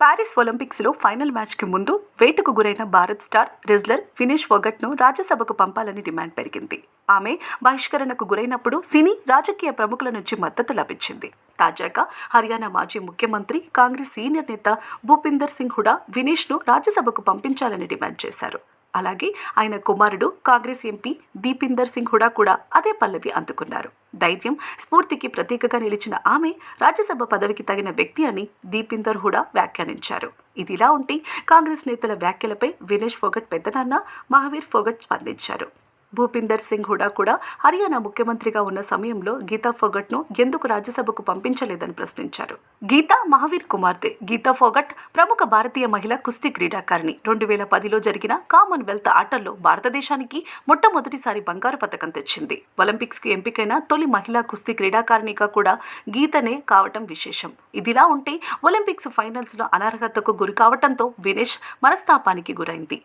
Paris ఒలింపిక్స్లో final మ్యాచ్కి ముందు వేటుకు గురైన భారత్ స్టార్ రెజ్లర్ ఫినిష్ ఫొగట్ను రాజ్యసభకు పంపాలని డిమాండ్ పెరిగింది. ఆమె బహిష్కరణకు గురైనప్పుడు సినీ రాజకీయ ప్రముఖుల నుంచి మద్దతు లభించింది. తాజాగా హర్యానా మాజీ ముఖ్యమంత్రి కాంగ్రెస్ సీనియర్ నేత భూపిందర్ సింగ్ హుడా వినీష్ను రాజ్యసభకు పంపించాలని డిమాండ్ చేశారు. అలాగే ఆయన కుమారుడు కాంగ్రెస్ ఎంపీ దీపిందర్ సింగ్ హుడా కూడా అదే పల్లవి అందుకున్నారు. ధైర్యం స్ఫూర్తికి ప్రతీకగా నిలిచిన ఆమె రాజ్యసభ పదవికి తగిన వ్యక్తి అని దీపిందర్ హుడా వ్యాఖ్యానించారు. ఇదిలా ఉంటే కాంగ్రెస్ నేతల వ్యాఖ్యలపై వినేష్ ఫోగట్ పెద్దనాన్న మహావీర్ ఫోగట్ స్పందించారు. భూపిందర్ సింగ్ హుడా కూడా హర్యానా ముఖ్యమంత్రిగా ఉన్న సమయంలో గీతా ఫోగట్ను ఎందుకు రాజ్యసభకు పంపించలేదని ప్రశ్నించారు. గీతా మహావీర్ కుమార్తె గీతా ఫోగట్ ప్రముఖ భారతీయ మహిళా కుస్తీ క్రీడాకారిణి. రెండు వేల పదిలో జరిగిన కామన్వెల్త్ ఆటల్లో భారతదేశానికి మొట్టమొదటిసారి బంగారు పథకం తెచ్చింది. ఒలింపిక్స్కి ఎంపికైన తొలి మహిళా కుస్తీ క్రీడాకారిణిగా కూడా గీతనే కావటం విశేషం. ఇదిలా ఉంటే ఒలింపిక్స్ ఫైనల్స్లో అనర్హతకు గురి కావటంతో వినేష్ మనస్తాపానికి గురైంది.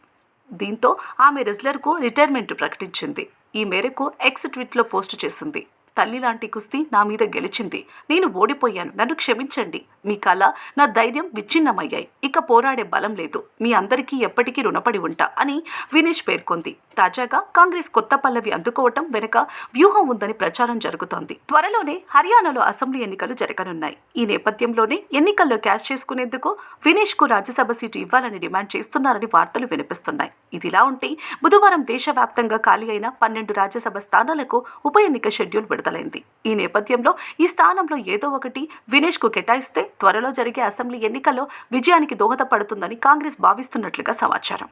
దీంతో ఆమె రెజ్లర్కు రిటైర్మెంట్ ప్రకటించింది. ఈ మేరకు ఎక్స్ ట్వీట్లో పోస్ట్ చేసింది. తల్లి లాంటి కుస్తీ నా మీద గెలిచింది. నేను ఓడిపోయాను. నన్ను క్షమించండి. మీ కళ నా ధైర్యం విచ్ఛిన్నమయ్యాయి. ఇక పోరాడే బలం లేదు. మీ అందరికీ ఎప్పటికీ రుణపడి ఉంటా అని వినేష్ పేర్కొంది. తాజాగా కాంగ్రెస్ కొత్త పల్లవి అందుకోవటం వెనుక వ్యూహం ఉందని ప్రచారం జరుగుతోంది. త్వరలోనే హర్యానాలో అసెంబ్లీ ఎన్నికలు జరగనున్నాయి. ఈ నేపథ్యంలోనే ఎన్నికల్లో క్యాష్ చేసుకునేందుకు వినేష్కు రాజ్యసభ సీటు ఇవ్వాలని డిమాండ్ చేస్తున్నారని వార్తలు వినిపిస్తున్నాయి. ఇదిలా ఉంటే బుధవారం దేశవ్యాప్తంగా ఖాళీ అయిన పన్నెండు రాజ్యసభ స్థానాలకు ఉప ఎన్నిక షెడ్యూల్ విడుదలైంది. ఈ నేపథ్యంలో ఈ స్థానంలో ఏదో ఒకటి వినేష్కు కేటాయిస్తే త్వరలో జరిగే అసెంబ్లీ ఎన్నికల్లో విజయానికి దోహదపడుతుందని కాంగ్రెస్ భావిస్తున్నట్లుగా సమాచారం.